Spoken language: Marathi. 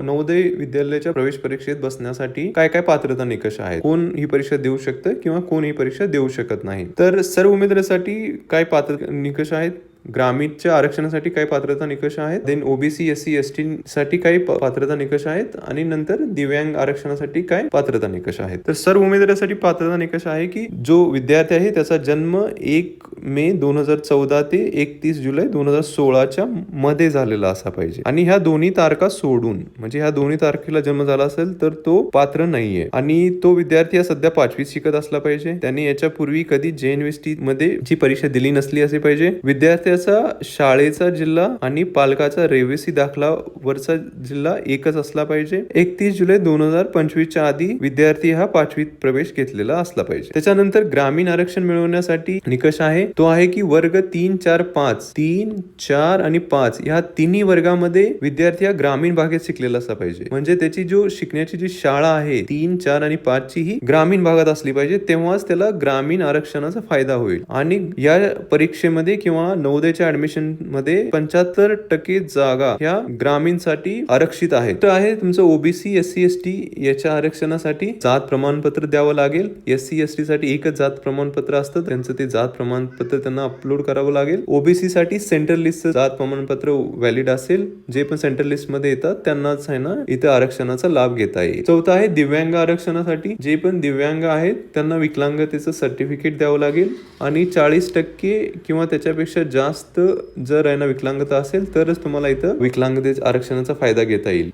नवोदय विद्यालयाच्या प्रवेश परीक्षेत बसण्यासाठी काय काय पात्रता निकष आहेत? कोण ही परीक्षा देऊ शकतं किंवा कोण ही परीक्षा देऊ शकत नाही? तर सर्व उमेदवारासाठी काय पात्र निकष आहेत? ग्रामीणच्या आरक्षणासाठी काय पात्रता निकष आहेत? Then OBC S C S T साठी काही पात्रता निकष आहेत? आणि नंतर दिव्यांग आरक्षणासाठी काय पात्रता निकष आहेत? तर सर्व उमेदवारासाठी पात्रता निकष आहे की जो विद्यार्थी आहे त्याचा जन्म एक मे दोन हजार चौदा ते एकतीस जुलै दोन हजार सोळाच्या मध्ये झालेला असा पाहिजे. आणि ह्या दोन्ही तारखा सोडून म्हणजे ह्या दोन्ही तारखेला जन्म झाला असेल तर तो पात्र नाहीये. आणि तो विद्यार्थी हा सध्या पाचवीत शिकत असला पाहिजे. त्याने याच्या पूर्वी कधी जे टी मध्ये जी परीक्षा दिली नसली असे पाहिजे. विद्यार्थ्याचा शाळेचा जिल्हा आणि पालकाचा रेवेसी दाखला वरचा जिल्हा एकच असला पाहिजे. एकतीस जुलै दोन हजार पंचवीसच्या आधी विद्यार्थी हा पाचवीत प्रवेश घेतलेला असला पाहिजे. त्याच्यानंतर ग्रामीण आरक्षण मिळवण्यासाठी निकष आहे. तो आहे की वर्ग तीन चार पाच. तीन चार आणि पाच. या तिन्ही वर्गामध्ये विद्यार्थी हा ग्रामीण भागात शिकलेला असला पाहिजे. म्हणजे त्याची जो शिकण्याची जी शाळा आहे तीन चार आणि पाच ची ही ग्रामीण भागात असली पाहिजे तेव्हाच त्याला ग्रामीण आरक्षणाचा फायदा होईल. आणि या परीक्षेमध्ये किंवा नवोदयच्या ऍडमिशनमध्ये पंच्याहत्तर टक्के जागा ह्या ग्रामीणसाठी आरक्षित आहेत. तर आहे तुमचं OBC S C S T याच्या आरक्षणासाठी जात प्रमाणपत्र द्यावं लागेल. एस सी एस टी साठी एकच जात प्रमाणपत्र असतं. त्यांचं ते जात प्रमाण प्रमाणपत्र त्यांना अपलोड करावं लागेल. ओबीसी साठी सेंट्रल लिस्टचं जात प्रमाणपत्र व्हॅलिड असेल जे पण सेंट्रल लिस्टमध्ये येतात त्यांनाच आहे ना इथं आरक्षणाचा लाभ घेता येईल. चौथं आहे दिव्यांग आरक्षणासाठी जे पण दिव्यांग आहेत त्यांना विकलांगतेचं सर्टिफिकेट द्यावं लागेल. आणि चाळीस टक्के किंवा त्याच्यापेक्षा जास्त जर आहे ना विकलांगता असेल तरच तुम्हाला इथं विकलांगते आरक्षणाचा फायदा घेता येईल.